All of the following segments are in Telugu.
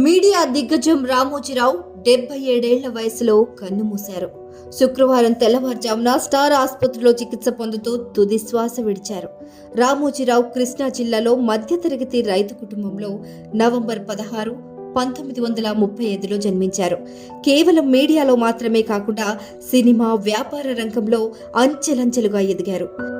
మీడియా దిగ్గజం రామోజీరావు డెబ్బై ఏడేళ్ళ వయసులో కన్నుమూశారు. శుక్రవారం తెల్లవారుజామున స్టార్ ఆసుపత్రిలో చికిత్స పొందుతూ తుది శ్వాస విడిచారు. రామోజీరావు కృష్ణా జిల్లాలో మధ్యతరగతి రైతు కుటుంబంలో నవంబర్ పదహారు పంతొమ్మిది వందల ముప్పై ఐదులో జన్మించారు. కేవలం మీడియాలో మాత్రమే కాకుండా సినిమా వ్యాపార రంగంలో అంచెలంచెలుగా ఎదిగారు.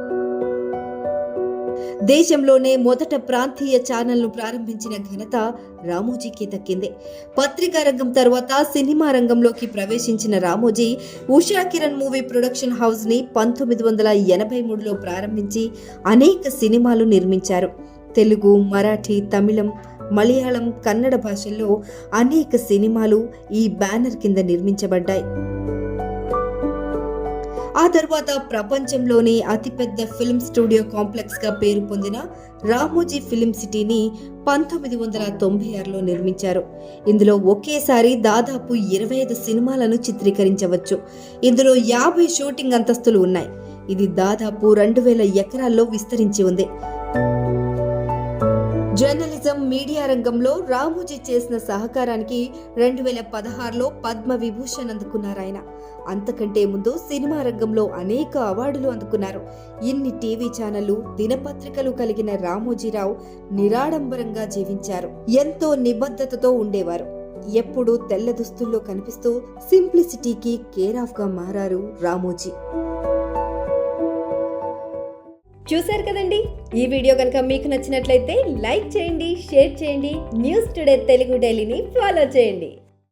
దేశంలోనే మొదట ప్రాంతీయ ఛానల్ను ప్రారంభించిన ఘనత రామోజీకి దక్కింది పత్రికా రంగం తర్వాత సినిమా రంగంలోకి ప్రవేశించిన రామోజీ ఉషా కిరణ్ మూవీ ప్రొడక్షన్ హౌస్ని పంతొమ్మిది వందల ఎనభై మూడులో ప్రారంభించి అనేక సినిమాలు నిర్మించారు. తెలుగు మరాఠీ తమిళం మలయాళం కన్నడ భాషల్లో అనేక సినిమాలు ఈ బ్యానర్ కింద నిర్మించబడ్డాయి. ఆ తర్వాత ప్రపంచంలోని అతిపెద్ద ఫిల్మ్ స్టూడియో కాంప్లెక్స్గా పేరు పొందిన రామోజీ ఫిలిం సిటీని పంతొమ్మిది వందల తొంభై ఆరులో నిర్మించారు. ఇందులో ఒకేసారి దాదాపు ఇరవై ఐదు సినిమాలను చిత్రీకరించవచ్చు. ఇందులో యాభై షూటింగ్ అంతస్తులు ఉన్నాయి. ఇది దాదాపు రెండు వేల ఎకరాల్లో విస్తరించి ఉంది. జర్నలిజం మీడియా రంగంలో రామోజీ చేసిన సహకారానికి రెండు వేల పదహారులో పద్మ విభూషణ్ అందుకున్నారు ఆయన. అంతకంటే ముందు సినిమా రంగంలో అనేక అవార్డులు అందుకున్నారు. ఇన్ని టీవీ ఛానళ్ళు దినపత్రికలు కలిగిన రామోజీరావు నిరాడంబరంగా జీవించారు. ఎంతో నిబద్ధతతో ఉండేవారు. ఎప్పుడూ తెల్ల దుస్తుల్లో కనిపిస్తూ సింప్లిసిటీకి కేర్ ఆఫ్గా మారారు రామోజీ. చూశారు కదండి? ఈ వీడియో కనుక మీకు నచ్చినట్లయితే లైక్ చేయండి షేర్ చేయండి న్యూస్ టుడే తెలుగు డైలీని ఫాలో చేయండి.